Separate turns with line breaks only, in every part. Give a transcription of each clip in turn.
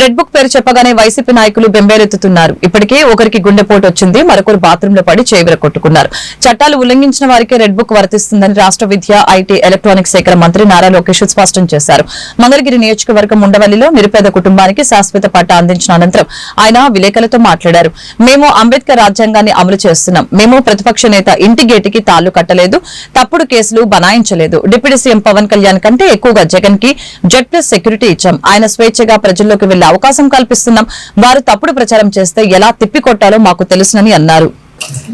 Red book పేరు చెప్పగానే YCP నాయకులు బెంబేలెత్తుతున్నారు. ఇప్పటికే ఒకరికి గుండెపోటు వచ్చింది మరొకరు బాత్రూంలో పడి చేవిర కొట్టుకున్నారు. చట్టాలు ఉల్లంఘించిన వారికి రెడ్ బుక్ వర్తిస్తుందని రాష్ట్ర విద్య ఐటీ ఎలక్ట్రానిక్ శాఖల మంత్రి నారా లోకేష్ స్పష్టం చేశారు. మంగళగిరి నియోజకవర్గం ఉండవల్లిలో నిరుపేద కుటుంబానికి శాశ్వత పట్ట అందించిన అనంతరం ఆయన విలేకరులతో మాట్లాడారు. మేము అంబేద్కర్ రాజ్యాంగాన్ని అమలు చేస్తున్నాం. మేము ప్రతిపక్ష నేత ఇంటి గేటుకి తాళ్ళు కట్టలేదు తప్పుడు కేసులు బనాయించలేదు. డిప్యూటీ సీఎం పవన్ కళ్యాణ్ కంటే ఎక్కువగా జగన్కి జెడ్ ప్లస్ సెక్యూరిటీ ఇచ్చాం. ఆయన స్వేచ్ఛగా ప్రజల్లోకి వెళ్ళే అవకాశం కల్పిస్తున్నాం. వారు తప్పుడు ప్రచారం చేస్తే ఎలా తిప్పికొట్టాలో మాకు తెలుసునని అన్నారు.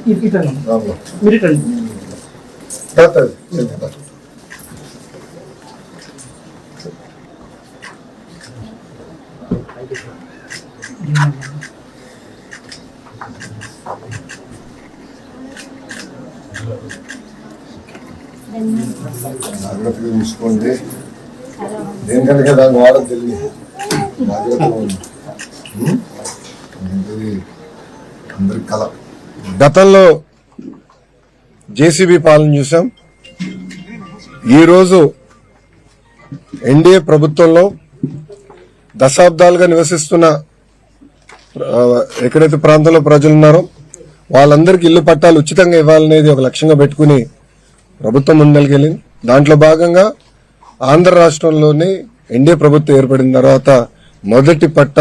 ఇటు- ఇటు
జాగ్రత్తగా చూసుకోండి దేనికనక దాని వాడడం తెలియదు. గతంలో జేసీబీ పాలన చూసాం. ఈరోజు ఎన్డీఏ ప్రభుత్వంలో దశాబ్దాలుగా నివసిస్తున్న ఎక్కడైతే ప్రాంతంలో ప్రజలు ఉన్నారో వాళ్ళందరికీ ఇల్లు పట్టాలు ఉచితంగా ఇవ్వాలనేది ఒక లక్ష్యంగా పెట్టుకుని ప్రభుత్వం ముందరికెళ్ళింది దాంట్లో భాగంగా ఆంధ్ర రాష్ట్రంలోని ఎన్డీఏ ప్రభుత్వం ఏర్పడిన తర్వాత మొదటి పట్ట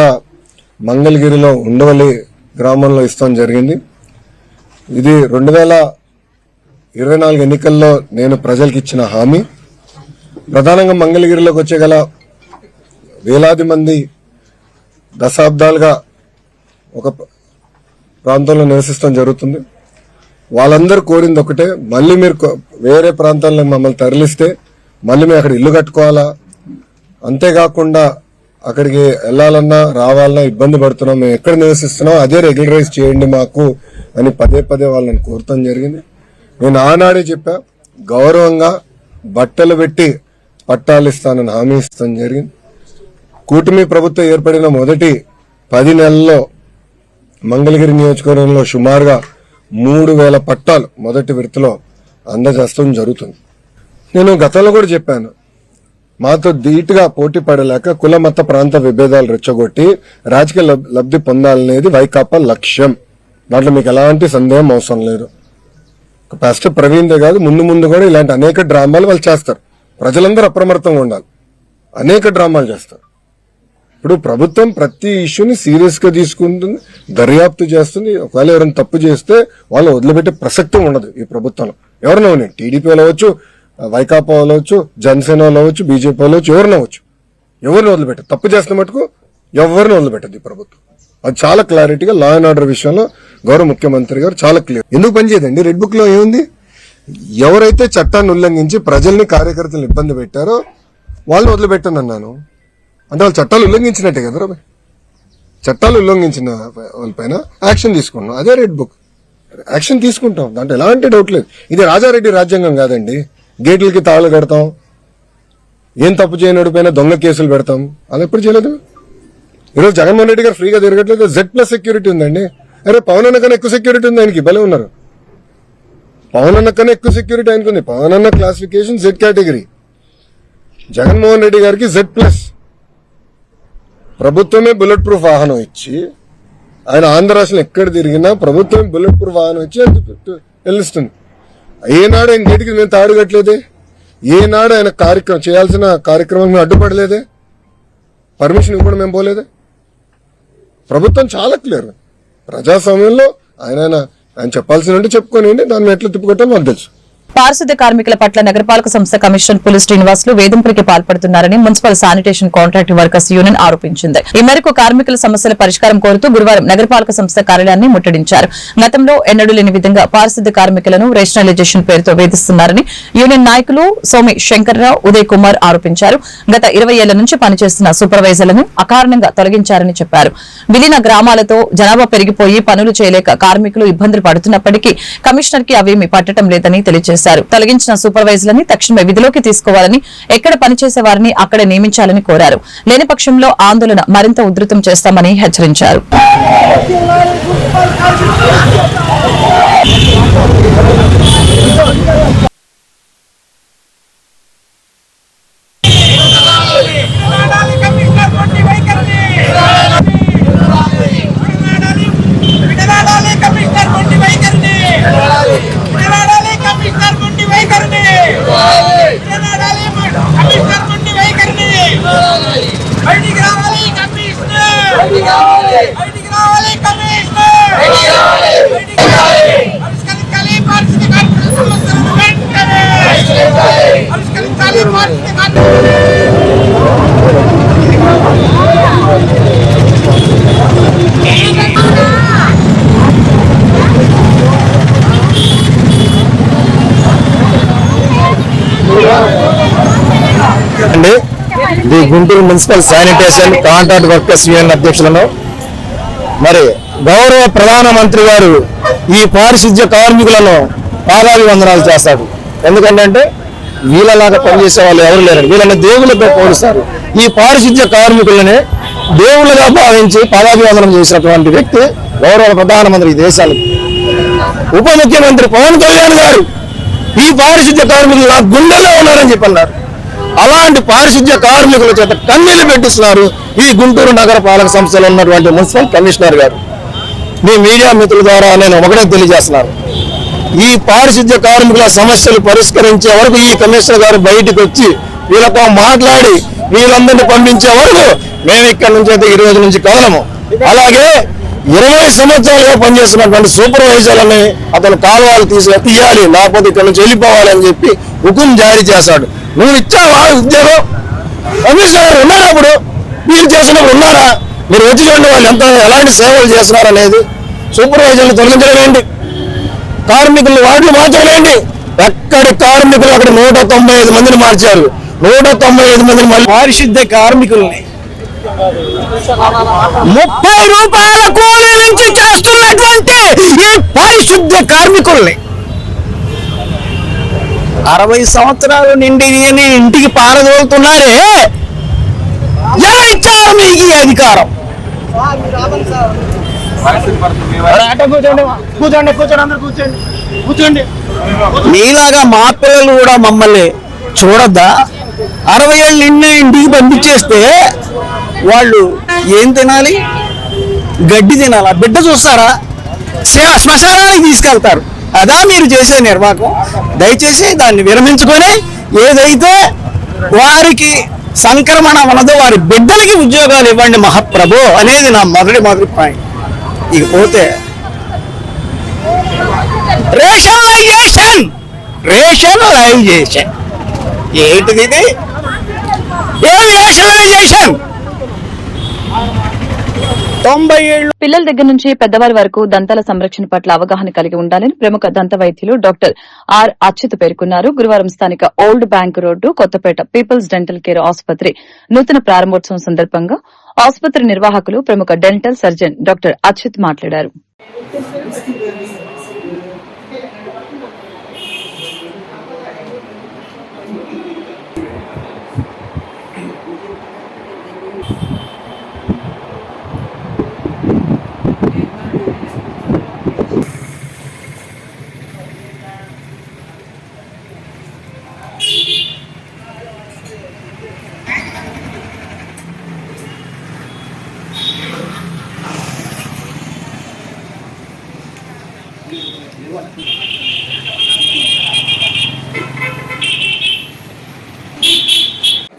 మంగళగిరిలో ఉండవల్లి గ్రామంలో ఇస్తాం జరిగింది. ఇది రెండు వేల ఇరవై నాలుగు ఎన్నికల్లో నేను ప్రజలకు ఇచ్చిన హామీ. ప్రధానంగా మంగళగిరిలోకి వచ్చే గల వేలాది మంది దశాబ్దాలుగా ఒక ప్రాంతంలో నివసిస్తాం జరుగుతుంది. వాళ్ళందరూ కోరింది ఒకటే మళ్ళీ మీరు వేరే ప్రాంతాల్లో మమ్మల్ని తరలిస్తే మళ్ళీ మేము అక్కడ ఇల్లు కట్టుకోవాలా? అంతేకాకుండా అక్కడికి వెళ్ళాలన్నా రావాలన్నా ఇబ్బంది పడుతున్నాం. మేము ఎక్కడ నివసిస్తున్నాం అదే రెగ్యులరైజ్ చేయండి మాకు అని పదే పదే వాళ్ళని కోరటం జరిగింది. నేను ఆనాడే చెప్పా గౌరవంగా బట్టలు పెట్టి పట్టాలు ఇస్తానని హామీ ఇస్తాం జరిగింది. కూటమి ప్రభుత్వం ఏర్పడిన మొదటి పది నెలల్లో మంగళగిరి నియోజకవర్గంలో సుమారుగా మూడు వేల పట్టాలు మొదటి విడతలో అందజేస్తడం జరుగుతుంది. నేను గతంలో కూడా చెప్పాను మాతో ధీటుగా పోటీ పడలేక కుల మత ప్రాంత విభేదాలు రెచ్చగొట్టి రాజకీయ లబ్- లబ్ధి పొందాలనేది వైకాపా లక్ష్యం. దాంట్లో మీకు ఎలాంటి సందేహం అవసరం లేదు. పాస్టర్ ప్రవీణ్దే కాదు ముందు ముందు కూడా ఇలాంటి అనేక డ్రామాలు వాళ్ళు చేస్తారు. ప్రజలందరూ అప్రమత్తంగా ఉండాలి. అనేక డ్రామాలు చేస్తారు. ఇప్పుడు ప్రభుత్వం ప్రతి ఇష్యూని సీరియస్గా తీసుకుంటుంది దర్యాప్తు చేస్తుంది. ఒకవేళ ఎవరైనా తప్పు చేస్తే వాళ్ళు వదిలిపెట్టే ప్రసక్తి ఉండదు ఈ ప్రభుత్వంలో. ఎవరినో టీడీపీ వెళ్ళవచ్చు వైకాపా అవ్వచ్చు జనసేన అవ్వచ్చు బీజేపీ అవ్వచ్చు ఎవరిని అవ్వచ్చు ఎవరిని వదిలిపెట్టదు? తప్పు చేస్తున్న మటుకు ఎవరిని వదిలిపెట్టదు ఈ ప్రభుత్వం. అది చాలా క్లారిటీగా లా అండ్ ఆర్డర్ విషయంలో గౌరవ ముఖ్యమంత్రి గారు చాలా క్లియర్ ఎందుకు పనిచేయదండి రెడ్ బుక్లో ఏముంది? ఎవరైతే చట్టాన్ని ఉల్లంఘించి ప్రజల్ని కార్యకర్తలను ఇబ్బంది పెట్టారో వాళ్ళని వదిలిపెట్టను అన్నాను. అంటే వాళ్ళు చట్టాలు ఉల్లంఘించినట్టే కదా రాబాయ్ చట్టాలు ఉల్లంఘించిన వాళ్ళపైన యాక్షన్ తీసుకున్నాం. అదే రెడ్ బుక్ యాక్షన్ తీసుకుంటాం. దాంట్లో ఎలాంటి డౌట్ లేదు. ఇది రాజారెడ్డి రాజ్యాంగం కాదండి. గేట్లకి తాళు కడతాం ఏం తప్పు చేయనడిపోయినా దొంగ కేసులు పెడతాం అలా ఎప్పుడు చేయలేదు ఈరోజు జగన్మోహన్ రెడ్డి గారు ఫ్రీగా తిరగట్లేదు జెడ్ ప్లస్ సెక్యూరిటీ ఉందండి అరే పవన్ అన్న కన్నా ఎక్కువ సెక్యూరిటీ ఉంది ఆయనకి భలే ఉన్నారు పవన్ అన్న కన్నా ఎక్కువ సెక్యూరిటీ ఆయనకు ఉంది పవన్ అన్న classification Z category Jaganmohan Reddy గారికి జెడ్ ప్లస్ ప్రభుత్వమే బుల్లెట్ ప్రూఫ్ వాహనం ఇచ్చి ఆయన ఆంధ్ర రాష్ట్రంలో ఎక్కడ తిరిగినా ప్రభుత్వం బుల్లెట్ ప్రూఫ్ వాహనం ఇచ్చి వెళ్ళిస్తుంది ఏనాడు ఆయన గేటికి మేము తాడు కట్టలేదే? ఏనాడు ఆయన కార్యక్రమం చేయాల్సిన కార్యక్రమం అడ్డుపడలేదే? పర్మిషన్ ఇవ్వడం మేము పోలేదే? ప్రభుత్వం చాలా క్లియర్. ప్రజాస్వామ్యంలో ఆయన ఆయన ఆయన చెప్పాల్సిన చెప్పుకొని దాన్ని ఎట్లా తిప్పుకోవటం మాకు తెలుసు.
పారిశుద్ధ్య కార్మికుల పట్ల నగరపాలక సంస్థ కమిషనర్ పులి శ్రీనివాసులు వేధింపులకి పాల్పడుతున్నారని municipal sanitation contract workers union ఆరోపించింది. ఈ మేరకు కార్మికుల సమస్యల పరిష్కారం కోరుతూ గురువారం నగరపాలక సంస్థ కార్యాలయాన్ని ముట్టడించారు. గతంలో ఎన్నడూ లేని విధంగా పారిశుద్ధ్య కార్మికులను రేషనలైజేషన్ పేరుతో వేధిస్తున్నారని యూనియన్ నాయకులు సోమి శంకర్రావు ఉదయ్ కుమార్ ఆరోపించారు. గత ఇరవై ఏళ్ళ నుంచి పనిచేస్తున్న సూపర్వైజర్లను అకారణంగా తొలగించారని చెప్పారు. విలీన గ్రామాలతో జనాభా పెరిగిపోయి పనులు చేయలేక కార్మికులు ఇబ్బందులు పడుతున్నప్పటికీ కమిషనర్కి అవేమీ పట్టడం లేదని తెలియజేశారు. తొలగించిన సూపర్వైజర్లని తక్షణమే విధిలోకి తీసుకోవాలని ఎక్కడ పనిచేసే వారిని అక్కడే నియమించాలని కోరారు. లేని పక్షంలో ఆందోళన మరింత ఉధృతం చేస్తామని హెచ్చరించారు.
The Guntur municipal sanitation contract workers union అధ్యక్షులను. మరి గౌరవ ప్రధానమంత్రి గారు ఈ పారిశుద్ధ్య కార్మికులను పాదాభివందనాలు చేస్తారు. ఎందుకంటే వీళ్ళలాగా పనిచేసే వాళ్ళు ఎవరు లేరు వీళ్ళని దేవులతో పోలుస్తారు. ఈ పారిశుద్ధ్య కార్మికులని దేవుళ్ళగా భావించి పాదాభివందనం చేసినటువంటి వ్యక్తి గౌరవ ప్రధానమంత్రి ఈ దేశానికి. ఉప ముఖ్యమంత్రి పవన్ కళ్యాణ్ గారు ఈ పారిశుద్ధ్య కార్మికులు నా గుండెలో ఉన్నారని చెప్పన్నారు. అలాంటి పారిశుద్ధ్య కార్మికుల చేత కన్నీళ్ళు పెట్టిస్తున్నారు ఈ గుంటూరు నగర పాలక సంస్థలో ఉన్నటువంటి మున్సిపల్ కమిషనర్ గారు. మీ మీడియా మిత్రుల ద్వారా నేను ఒకటే తెలియజేస్తున్నాను. ఈ పారిశుద్ధ్య కార్మికుల సమస్యలు పరిష్కరించే వరకు ఈ కమిషనర్ గారు బయటకు వచ్చి వీళ్ళతో మాట్లాడి వీళ్ళందరినీ పంపించే వరకు మేము ఇక్కడ నుంచి అయితే ఈ రోజు నుంచి కదలము. అలాగే ఇరవై సంవత్సరాలుగా పనిచేస్తున్నటువంటి సూపర్వైజర్లని అతను కాలువలు తీసి తీయాలి లేకపోతే ఇక్కడ నుంచి వెళ్ళిపోవాలి అని చెప్పి హుకుం జారీ చేశాడు. నువ్వు ఇచ్చావా ఉద్యోగం కమిషనర్ గారు ఉన్నారా అప్పుడు మీరు చేసినప్పుడు ఉన్నారా? మీరు వచ్చి చూడండి వాళ్ళు ఎంత ఎలాంటి సేవలు చేస్తున్నారు అనేది సూపర్వైజర్లు తొలగించడం కార్మికులు వాటిని మార్చడం ఎక్కడి కార్మికులు అక్కడ నూట తొంభై ఐదు మందిని మార్చారు. నూట తొంభై ఐదు మందిని మళ్ళీ పారిశుద్ధ్య కార్మికుల్ని ముప్పై రూపాయల కూలీ నుంచి చేస్తున్నటువంటి ఈ పారిశుద్ధ్య కార్మికుల్ని అరవై సంవత్సరాలు నిండి ఇంటికి పారదోలుతున్నారే? ఎలా ఇచ్చారు మీకు ఈ అధికారం?
కూర్చోండి కూర్చోండి కూర్చోండి అందరు కూర్చోండి కూర్చోండి.
మీలాగా మా పిల్లలు కూడా మమ్మల్ని చూడొద్దా? అరవై ఏళ్ళు నిన్నే ఇంటికి పంపించేస్తే వాళ్ళు ఏం తినాలి? గడ్డి తినాలా? బిడ్డ చూస్తారా? శ్మ- శ్మశానానికి తీసుకెళ్తారు. అదా మీరు చేసే నిర్వాహకం. దయచేసి దాన్ని విరమించుకొని ఏదైతే వారికి సంక్రమణ ఉన్నదో వారి బిడ్డలకి ఉద్యోగాలు ఇవ్వండి మహాప్రభు అనేది నా మొదటి మొదటి పాయింట్ ఇకపోతే రేషనలైజేషన్! రేషనలైజేషన్. ఏంటిది ఇది? ఏం రేషనలైజేషన్? తొంభై ఏళ్ళు
పిల్లల దగ్గర నుంచి పెద్దవారి వరకు దంతాల సంరక్షణ పట్ల అవగాహన కలిగి ఉండాలని ప్రముఖ దంత వైద్యులు డాక్టర్ ఆర్ అచ్యుత్ పేర్కొన్నారు. గురువారం స్థానిక old bank road Kothapeta people's dental care ఆసుపత్రి నూతన ప్రారంభోత్సవం సందర్భంగా ఆసుపత్రి నిర్వాహకులు ప్రముఖ డెంటల్ సర్జన్ డాక్టర్ అచ్యుత్ మాట్లాడారు.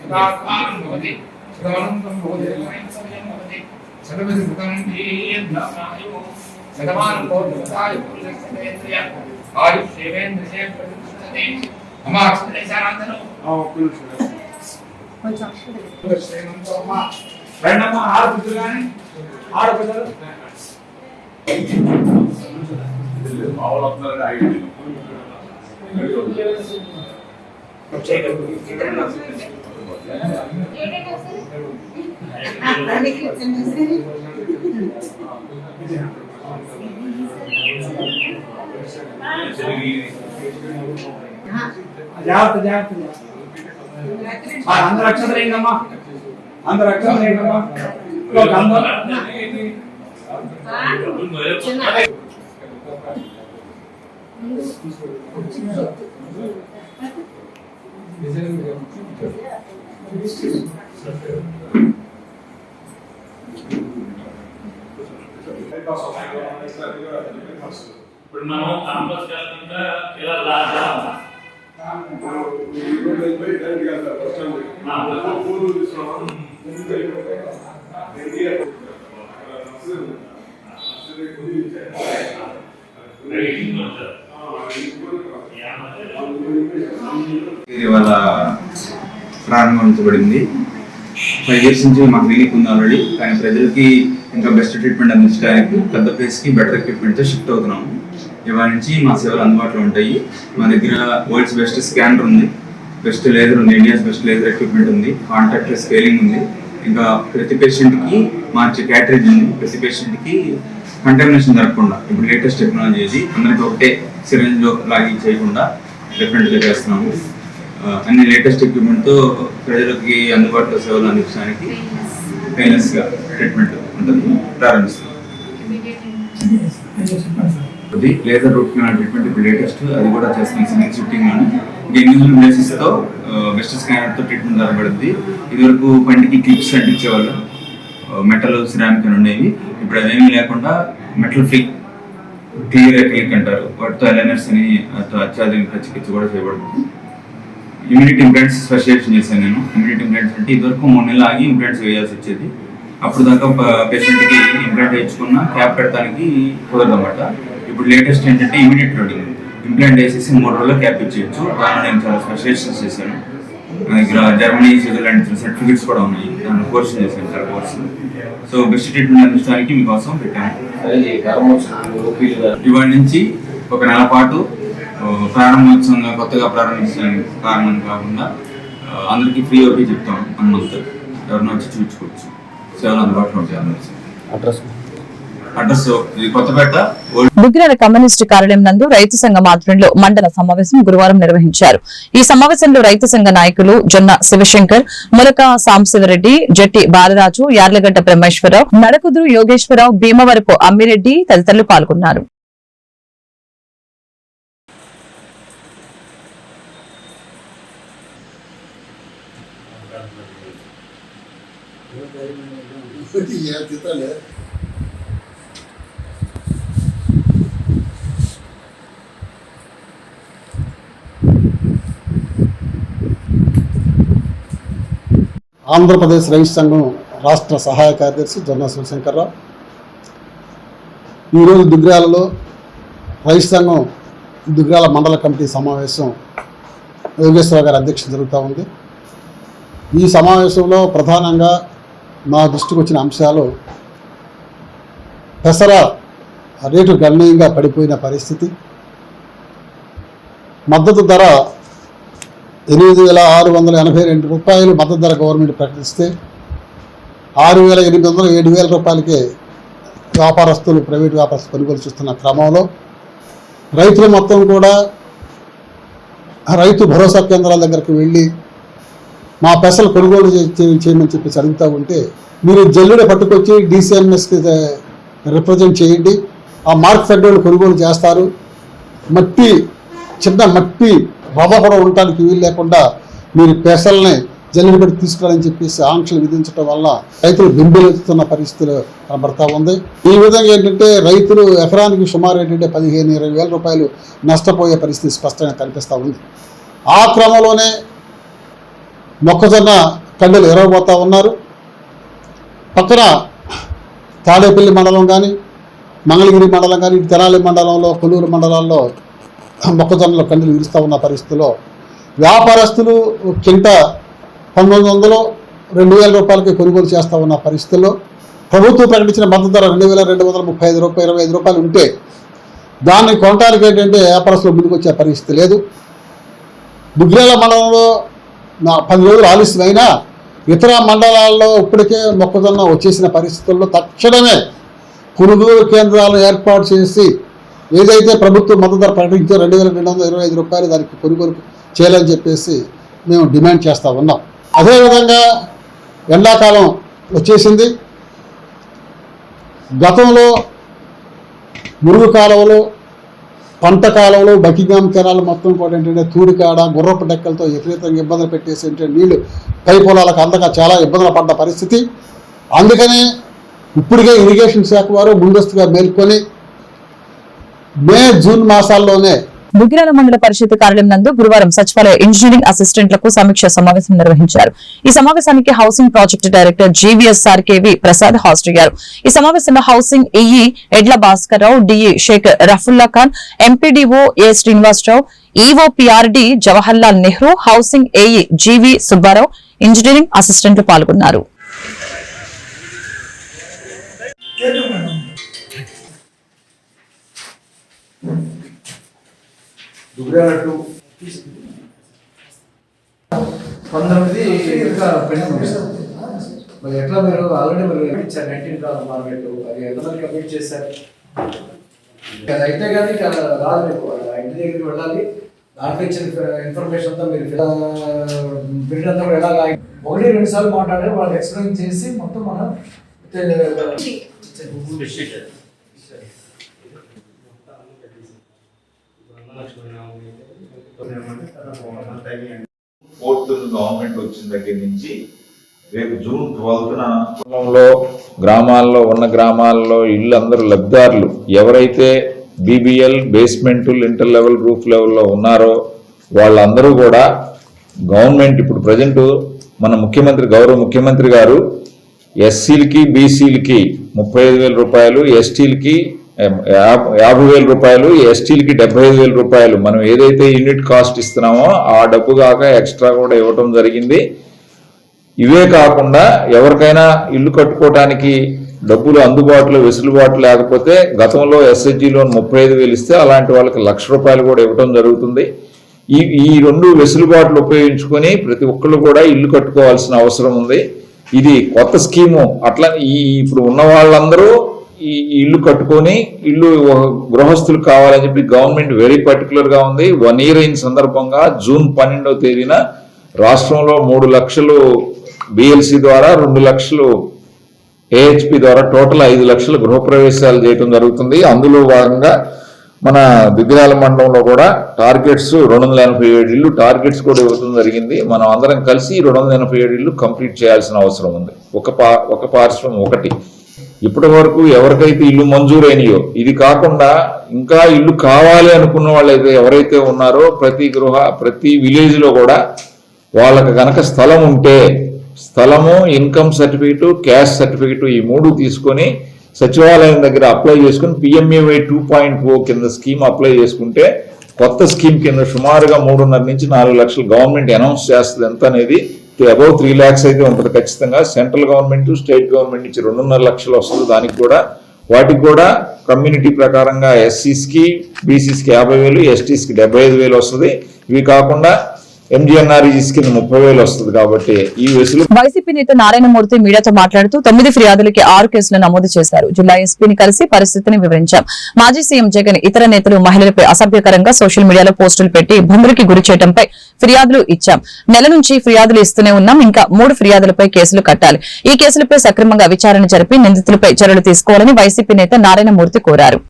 प्रार्थनां भवति सदमनन्तं भवति वयं समयं भवति सदमसिद्धं दीर्घमायुः सदमानं भवति सदाय पुरुषस्तेन्द्रिय आयुष्येवेन्द्रिये प्रतिष्ठते मम अक्षरेशाराधनो శ్రీమంతో అమ్మ రెండమ్మ ఆరు బుద్ధులు కానీ ఆరు బుద్ధులు జాగ్రత్త జాగ్రత్త అందరు అక్షతలు ఏంటమ్మా? అందరు అక్షతలు ఏంటమ్మా? ఇదిగో
ఇప్పుడు మనం కాంపస్ కాకుండా ఇలా లాగా
ఇవాళ ప్రారంభించబడింది. ఫైవ్ ఇయర్స్ నుంచి మా క్లినిక్ ఉంది ఆల్రెడీ కానీ ప్రజలకి ఇంకా బెస్ట్ ట్రీట్మెంట్ అందించడానికి పెద్ద ప్లేస్కి బెటర్ ఎక్విప్మెంట్తో షిఫ్ట్ అవుతున్నాము. ఇవాళ నుంచి మా సేవలు అందుబాటులో ఉంటాయి. మా దగ్గర వరల్డ్స్ బెస్ట్ స్కానర్ ఉంది. బెస్ట్ లేజర్ ఉంది. ఇండియాస్ బెస్ట్ లేజర్ ఎక్విప్మెంట్ ఉంది. కాంటాక్ట్ స్కేలింగ్ ఉంది. ఇంకా ప్రతి పేషెంట్కి మార్చే క్యాటరేజ్ ఉంది. ప్రతి పేషెంట్కి కంటామినేషన్ జరగకుండా. ఇప్పుడు లేటెస్ట్ టెక్నాలజీ ఇది. అందరికీ ఒకటే సిరంజ్లో లాగి చేయకుండా డిఫరెంట్గా చేస్తున్నాము. అన్ని లేటెస్ట్ ఎక్విప్మెంట్తో ప్రజలకి అందుబాటులో సేవలు అందించడానికి గా ట్రీట్మెంట్ ఉంటుంది అది లేజర్ రూట్ కెనాల్ ట్రీట్మెంట్ ఇప్పుడు లేటెస్ట్ అది కూడా సింగిల్ సిట్టింగ్లోనే ఇంకా తో బెస్ట్ స్కానర్తో ట్రీట్మెంట్ జరగబడుద్ది ఇదివరకు పంటికి క్లిప్స్ అంటించేవాళ్ళు. మెటల్ సిరామిక్ అని ఉండేవి. ఇప్పుడు అదేమీ లేకుండా మెటల్ ఫ్రీ క్లియర్ ఎక్లిక్ అంటారు. వాటితో ఎలైనర్స్ అని అత- అత్యాధునిక చికిత్స కూడా చేయబడుతుంది. ఇమ్యూనిటీ ఇంప్లాంట్స్ స్పెషలైజేషన్ చేశాను నేను. ఇమ్యూనిటీ ఇంప్లాంట్స్ అంటే ఇదివరకు మూడు నెలలు ఆగి ఇంప్లాంట్స్ వేయాల్సి వచ్చేది. అప్పుడు దాకా పేషెంట్కి ఇంప్లాంట్ వేయించుకున్న క్యాప్ పెడతానికి కుదరదు అనమాట ఇప్పుడు లేటెస్ట్ ఏంటంటే ఇమీడియట్ లోడింగ్ ఇంప్లాంట్ వేసేసి మూడు రోజుల్లో క్యాప్ ఇచ్చేయచ్చు. దానిలో నేను చాలా స్పెషలైజేషన్స్ చేశాను. నా దగ్గర జర్మనీ స్విట్జర్లాండ్ సర్టిఫికెట్స్ కూడా ఉన్నాయి. దాని కోర్స్ చేశాను చాలా కోర్స్ సో బెస్ట్ ట్రీట్మెంట్ అందించడానికి మీకోసం పెట్టాను. ఇవాళ నుంచి ఒక నెల పాటు ప్రారంభోత్సవంగా కొత్తగా ప్రారంభించడానికి కారణం కాకుండా అందరికీ ఫ్రీ ఓపీ చెప్తాం. వన్ మంత్ ఎవరినో వచ్చి చూపించుకోవచ్చు. సేవలు అందుబాటులో ఉంటాయి అందరికీ.
అడ్రస్
దుగ్గిరాల కమ్యూనిస్టు కార్యాలయం నందు రైతు సంఘం ఆధ్వర్యంలో మండల సమావేశం గురువారం నిర్వహించారు. ఈ సమావేశంలో రైతు సంఘ నాయకులు జొన్న శివశంకర్ ములక సాంబశివరెడ్డి జట్టి బాలరాజు యార్లగడ్డ బ్రహ్మేశ్వరరావు నడకుదురు యోగేశ్వరరావు భీమవరపు అమ్మిరెడ్డి తదితరులు పాల్గొన్నారు.
ఆంధ్రప్రదేశ్ రైతు సంఘం రాష్ట్ర సహాయ కార్యదర్శి జొన్న శివశంకర్రావు. ఈరోజు దుగ్గ్రాలలో రైతు సంఘం దుగ్గ్రాల మండల కమిటీ సమావేశం యోగేశ్వరరావు గారి అధ్యక్షత జరుగుతూ ఉంది. ఈ సమావేశంలో ప్రధానంగా మా దృష్టికి వచ్చిన అంశాలు దసరా రేటు గణనీయంగా పడిపోయిన పరిస్థితి. మద్దతు ధర ఎనిమిది వేల ఆరు వందల ఎనభై రెండు రూపాయలు మద్దతు ధర గవర్నమెంట్ ప్రకటిస్తే ఆరు వేల ఎనిమిది వందల ఏడు వేల రూపాయలకే వ్యాపారస్తులు ప్రైవేట్ వ్యాపారస్తులు కొనుగోలు చేస్తున్న క్రమంలో రైతులు మొత్తం కూడా రైతు భరోసా కేంద్రాల దగ్గరికి వెళ్ళి మా పెసలు కొనుగోలు చేయమని చెప్పేసి అడుగుతూ ఉంటే మీరు జల్లుడే పట్టుకొచ్చి డీసీఎంఎస్కి రిప్రజెంట్ చేయండి. ఆ మార్క్ ఫెడ్ వాళ్ళు కొనుగోలు చేస్తారు. మట్టి చిన్న మట్టి రవ కూడా ఉండటానికి వీలు లేకుండా మీరు పెసల్ని జల్లుడు పెట్టి తీసుకురాలని చెప్పేసి ఆంక్షలు విధించడం వల్ల రైతులు బెంబేలెత్తుతున్న పరిస్థితులు కనబడతా ఉంది. ఈ విధంగా ఏంటంటే రైతులు ఎకరానికి సుమారు ఏంటంటే పదిహేను ఇరవై వేల రూపాయలు నష్టపోయే పరిస్థితి స్పష్టంగా కనిపిస్తూ ఉంది. ఆ క్రమంలోనే మొక్కజొన్న కండలు ఎరవబోతూ ఉన్నారు. పక్కన తాడేపల్లి మండలం కానీ మంగళగిరి మండలం కానీ తెనాలి మండలంలో కొల్లూరు మండలాల్లో మొక్కజొన్నలో కండలు విరుస్తూ ఉన్న పరిస్థితిలో వ్యాపారస్తులు కింట పంతొమ్మిది వందలు రెండు వేల రూపాయలకి కొనుగోలు చేస్తూ ఉన్న పరిస్థితుల్లో ప్రభుత్వం ప్రకటించిన మద్దతు ధర రెండు వేల రెండు వందల ముప్పై ఐదు రూపాయలు ఇరవై ఐదు రూపాయలు ఉంటే దాన్ని కొనడానికి ఏంటంటే వ్యాపారస్తులు ముందుకు వచ్చే పరిస్థితి లేదు. దుగ్గిరాల మండలంలో నా పది రోజులు ఆలస్యమైనా ఇతర మండలాల్లో ఇప్పటికే మొక్కజొన్న వచ్చేసిన పరిస్థితుల్లో తక్షణమే కొనుగోలు కేంద్రాలు ఏర్పాటు చేసి ఏదైతే ప్రభుత్వం మద్దతు ధర ప్రకటించో రెండు వేల రెండు వందల ఇరవై ఐదు రూపాయలు దానికి కొనుగోలు చేయాలని చెప్పేసి మేము డిమాండ్ చేస్తూ ఉన్నాం. అదేవిధంగా ఎండాకాలం వచ్చేసింది. గతంలో మురుగు కాలువలు పంట కాలంలో బకింగాం కెనాలు మొత్తం కూడా ఏంటంటే తూడికాడ గుర్రపు డెక్కలతో విపరీతంగా ఇబ్బందులు పెట్టేసి ఏంటంటే నీళ్ళు పై పొలాలకు అందక చాలా ఇబ్బందులు పడ్డ పరిస్థితి. అందుకనే ఇప్పటికే ఇరిగేషన్ శాఖ వారు ముందస్తుగా మేల్కొని మే జూన్ మాసాల్లోనే
దుగ్గిరాల మండల పరిషత్ కార్యాలయం నందు గురువారం సచివాలయ ఇంజనీరింగ్ అసిస్టెంట్లకు సమీక్ష సమావేశం నిర్వహించారు. ఈ సమావేశానికి housing project director GVSR KV Prasad హాజరయ్యారు. ఈ సమావేశంలో housing EE Edla Bhaskar Rao DE Sheikh Rafullah Khan MPDO A Srinivasarao EO Jawaharlal Jawahar Lal Nehru housing AE GV Subbarao engineering అసిస్టెంట్లు పాల్గొన్నారు.
దుగ్గిరాలట్టు పంతొమ్మిది ఇంకా పెండింగ్. మరి ఎట్లా మీరు ఆల్రెడీ మీరు ఇచ్చారు నైన్టీన్ మార్కెట్ అది ఎంతమంది కంప్లీట్ చేశారు? అది అయితే కానీ రాదు మీకు ఆ ఇంటి దగ్గరికి వెళ్ళాలి. దాంట్లో ఇచ్చిన ఇన్ఫర్మేషన్ అంతా మీరు పీరియడ్ అంతా కూడా ఎలాగ ఒకటి రెండు సార్లు మాట్లాడారు. వాళ్ళకి ఎక్స్ప్లెయిన్ చేసి మొత్తం మనం
ఫోర్త్ గవర్నమెంట్ వచ్చిన దగ్గర నుంచి రేపు జూన్ ట్వెల్త్లో గ్రామాల్లో ఉన్న గ్రామాల్లో ఇళ్ళు అందరూ లబ్ధిదారులు ఎవరైతే BBL basement inter level roof లెవెల్లో ఉన్నారో వాళ్ళందరూ కూడా గవర్నమెంట్ ఇప్పుడు ప్రజెంట్ మన ముఖ్యమంత్రి గౌరవ ముఖ్యమంత్రి గారు ఎస్సీలకి బీసీలకి ముప్పై ఐదు వేల రూపాయలు ఎస్టీలకి యాభై వేల రూపాయలు ఎస్టీలకి డెబ్బై ఐదు వేల రూపాయలు. మనం ఏదైతే యూనిట్ కాస్ట్ ఇస్తున్నామో ఆ డబ్బు కాక ఎక్స్ట్రా కూడా ఇవ్వటం జరిగింది. ఇవే కాకుండా ఎవరికైనా ఇల్లు కట్టుకోవటానికి డబ్బులు అందుబాటులో వెసులుబాటు లేకపోతే గతంలో ఎస్హెచ్జి లోన్ ముప్పై ఐదు వేలు ఇస్తే అలాంటి వాళ్ళకి లక్ష రూపాయలు కూడా ఇవ్వటం జరుగుతుంది. ఈ ఈ రెండు వెసులుబాట్లు ఉపయోగించుకొని ప్రతి ఒక్కళ్ళు కూడా ఇల్లు కట్టుకోవాల్సిన అవసరం ఉంది. ఇది కొత్త స్కీము. అట్లా ఈ ఇప్పుడు ఉన్న వాళ్ళందరూ ఈ ఇల్లు కట్టుకొని ఇల్లు గృహస్థులు కావాలని చెప్పి గవర్నమెంట్ వెరీ పర్టికులర్గా ఉంది. వన్ ఇయర్ అయిన సందర్భంగా జూన్ పన్నెండవ తేదీన రాష్ట్రంలో మూడు లక్షలు బిఎల్సి ద్వారా రెండు లక్షలు ఏహెచ్పి ద్వారా టోటల్ ఐదు లక్షల గృహప్రవేశాలు చేయడం జరుగుతుంది. అందులో భాగంగా మన దిగ్గరాల మండలంలో కూడా టార్గెట్స్ రెండు వందల ఎనభై ఏడు ఇల్లు టార్గెట్స్ కూడా ఇవ్వడం జరిగింది. మనం అందరం కలిసి రెండు వందల ఎనభై ఏడు ఇల్లు కంప్లీట్ చేయాల్సిన అవసరం ఉంది. ఒక పా ఒక పారిశ్రమం ఒకటి. ఇప్పటి వరకు ఎవరికైతే ఇల్లు మంజూరైనయో ఇది కాకుండా ఇంకా ఇల్లు కావాలి అనుకున్న వాళ్ళైతే ఎవరైతే ఉన్నారో ప్రతి గృహ ప్రతి విలేజ్లో కూడా వాళ్ళకి కనుక స్థలం ఉంటే స్థలము ఇన్కమ్ సర్టిఫికేటు క్యాష్ సర్టిఫికేటు ఈ మూడు తీసుకొని సచివాలయం దగ్గర అప్లై చేసుకుని పిఎంఏవై టూ పాయింట్ ఓ కింద స్కీమ్ అప్లై చేసుకుంటే కొత్త స్కీమ్ కింద సుమారుగా మూడున్నర నుంచి నాలుగు లక్షలు గవర్నమెంట్ అనౌన్స్ చేస్తుంది ఎంత అనేది అబౌవ్ త్రీ ల్యాక్స్ అయితే ఉంటుంది ఖచ్చితంగా. సెంట్రల్ గవర్నమెంట్ స్టేట్ గవర్నమెంట్ నుంచి రెండున్నర లక్షలు వస్తుంది దానికి కూడా. వాటికి కూడా కమ్యూనిటీ ప్రకారంగా ఎస్సీస్కి బీసీస్కి యాభై వేలు ఎస్టీస్కి డెబ్బై ఐదు వేలు వస్తుంది. ఇవి కాకుండా ఎంజిఎన్ఆర్ఈస్ కింద ముప్పై వేలు వస్తుంది కాబట్టి ఈ వయసులో
వైసీపీ నేత నారాయణమూర్తి మీడియాతో మాట్లాడుతూ తొమ్మిది ఫిర్యాదులకి ఆరు కేసులు నమోదు చేశారు. జిల్లా ఎస్పీని కలిసి పరిస్థితిని వివరించాం. మాజీ సీఎం జగన్ ఇతర నేతలు మహిళలపై అసభ్యకరంగా సోషల్ మీడియాలో పోస్టులు పెట్టి ఇబ్బందులకి గురి చేయడంపై ఫిర్యాదులు ఇచ్చాం. నెల నుంచి ఫిర్యాదులు ఇస్తూనే ఉన్నాం. ఇంకా మూడు ఫిర్యాదులపై కేసులు కట్టాలి. ఈ కేసులపై సక్రమంగా విచారణ జరిపి నిందితులపై చర్యలు తీసుకోవాలని వైసీపీ నేత నారాయణమూర్తి కోరారు.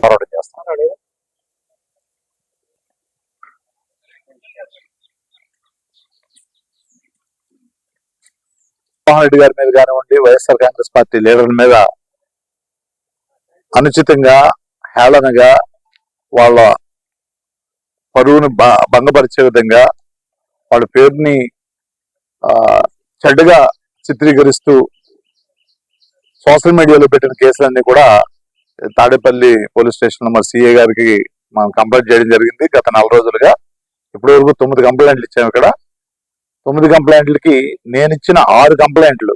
పోరాటం జగన్మోహన్ రెడ్డి గారి మీద కానివ్వండి వైఎస్ఆర్ కాంగ్రెస్ పార్టీ లీడర్ల మీద అనుచితంగా హేళనగా వాళ్ళ పరువును భంగపరిచే విధంగా వాళ్ళ పేరుని చెడ్డగా చిత్రీకరిస్తూ సోషల్ మీడియాలో పెట్టిన కేసులన్నీ కూడా తాడేపల్లి పోలీస్ స్టేషన్లో మరి సిఏ గారికి మనం కంప్లైంట్ చేయడం జరిగింది. గత నెల రోజులుగా ఇప్పటి వరకు తొమ్మిది కంప్లైంట్లు ఇచ్చాము ఇక్కడ. తొమ్మిది కంప్లైంట్లకి నేను ఇచ్చిన ఆరు కంప్లైంట్లు.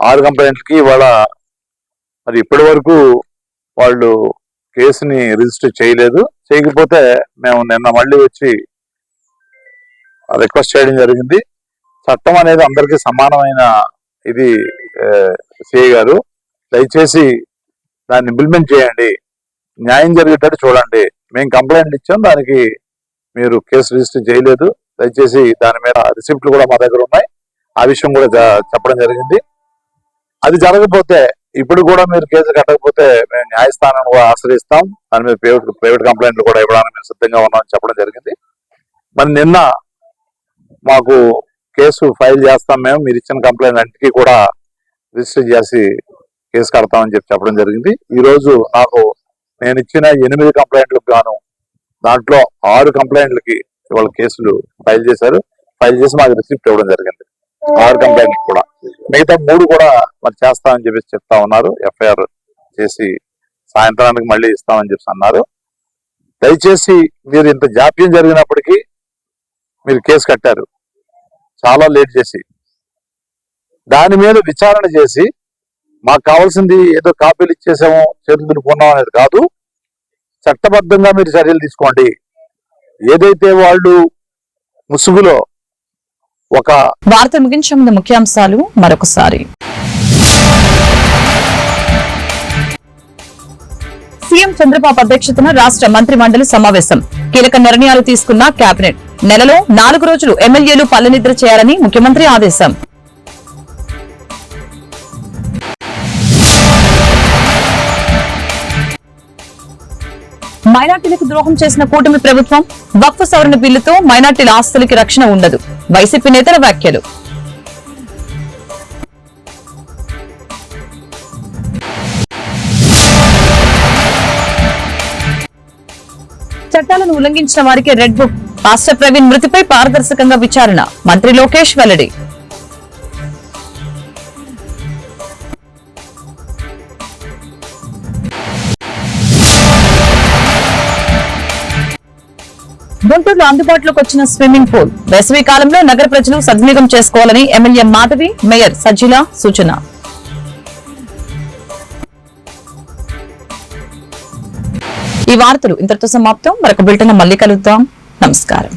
ఆరు కంప్లైంట్లకి ఇవాళ మరి ఇప్పటి వరకు వాళ్ళు కేసుని రిజిస్టర్ చేయలేదు. చేయకపోతే మేము నిన్న మళ్ళీ వచ్చి రిక్వెస్ట్ చేయడం జరిగింది. చట్టం అనేది అందరికీ సమానమైన ఇది సిఐ గారు దయచేసి దాన్ని ఇంప్లిమెంట్ చేయండి. న్యాయం జరిగేటట్టు చూడండి. మేము కంప్లైంట్ ఇచ్చాం దానికి మీరు కేసు రిజిస్టర్ చేయలేదు. దయచేసి దాని మీద రిసిప్ట్లు కూడా మా దగ్గర ఉన్నాయి. ఆ విషయం కూడా చెప్పడం జరిగింది. అది జరగకపోతే ఇప్పుడు కూడా మీరు కేసు కట్టకపోతే మేము న్యాయస్థానం కూడా ఆశ్రయిస్తాం. దాని మీద ప్రైవేట్ ప్రైవేట్ కంప్లైంట్లు కూడా ఇవ్వడానికి మేము సిద్ధంగా ఉన్నామని చెప్పడం జరిగింది. మరి నిన్న మాకు కేసు ఫైల్ చేస్తాం మేము. మీరు ఇచ్చిన కంప్లైంట్ అన్నిటికీ కూడా రిజిస్టర్ చేసి కేసు కడతామని చెప్పి చెప్పడం జరిగింది. ఈరోజు నాకు నేను ఇచ్చిన ఎనిమిది కంప్లైంట్లకు గాను దాంట్లో ఆరు కంప్లైంట్లకి ఇవాళ కేసులు ఫైల్ చేశారు. ఫైల్ చేసి మాకు రిసిప్ట్ ఇవ్వడం జరిగింది. ఆరు కంప్లైంట్ కూడా. మిగతా మూడు కూడా మరి చేస్తామని చెప్పేసి చెప్తా ఉన్నారు. ఎఫ్ఐఆర్ చేసి సాయంత్రానికి మళ్ళీ ఇస్తామని చెప్పి అన్నారు. దయచేసి మీరు ఇంత జాప్యం జరిగినప్పటికీ మీరు కేసు కట్టారు. చాలా లేట్ చేసి దాని మీద విచారణ చేసి మాకు కావాల్సింది ఏదో కాపీలు ఇచ్చేసాము చేతులు దులుపుకున్నాం అనేది కాదు. చట్టబద్ధంగా మీరు చర్యలు తీసుకోండి. ఏదైతే వాళ్ళు ముసుగులో ఒక
వార్త ముగించే ముందు ముఖ్యాంశాలు మరొకసారి. సీఎం చంద్రబాబు అధ్యక్షతన రాష్ట్ర మంత్రి మండలి సమావేశం. కీలక నిర్ణయాలు తీసుకున్న కేబినెట్ నెలలో నాలుగు రోజులు ఎమ్మెల్యేలు పల్లెనిద్ర చేయాలని ముఖ్యమంత్రి ఆదేశం. మైనార్టీలకు ద్రోహం చేసిన కూటమి ప్రభుత్వం వక్ఫ్ సవరణ బిల్లుతో మైనార్టీల ఆస్తులకి రక్షణ ఉండదు. వైసీపీ నేతల వ్యాఖ్యలు. చట్టాలను ఉల్లంఘించిన వారికి రెడ్ బుక్. మాస్టర్ ప్రవీణ్ మృతిపై పారదర్శకంగా విచారణ. మంత్రి లోకేష్ వెల్లడి. అందుబాటులోకి వచ్చిన స్విమ్మింగ్ పూల్. వేసవి కాలంలో నగర ప్రజలు సద్వినియోగం చేసుకోవాలని ఎమ్మెల్యే మాధవి మేయర్ సజ్జిల సూచన. ఈ వార్తలు ఇంతటితో సమాప్తం. మరొక బిల్టన్ మళ్ళీ కలుద్దాం. నమస్కారం.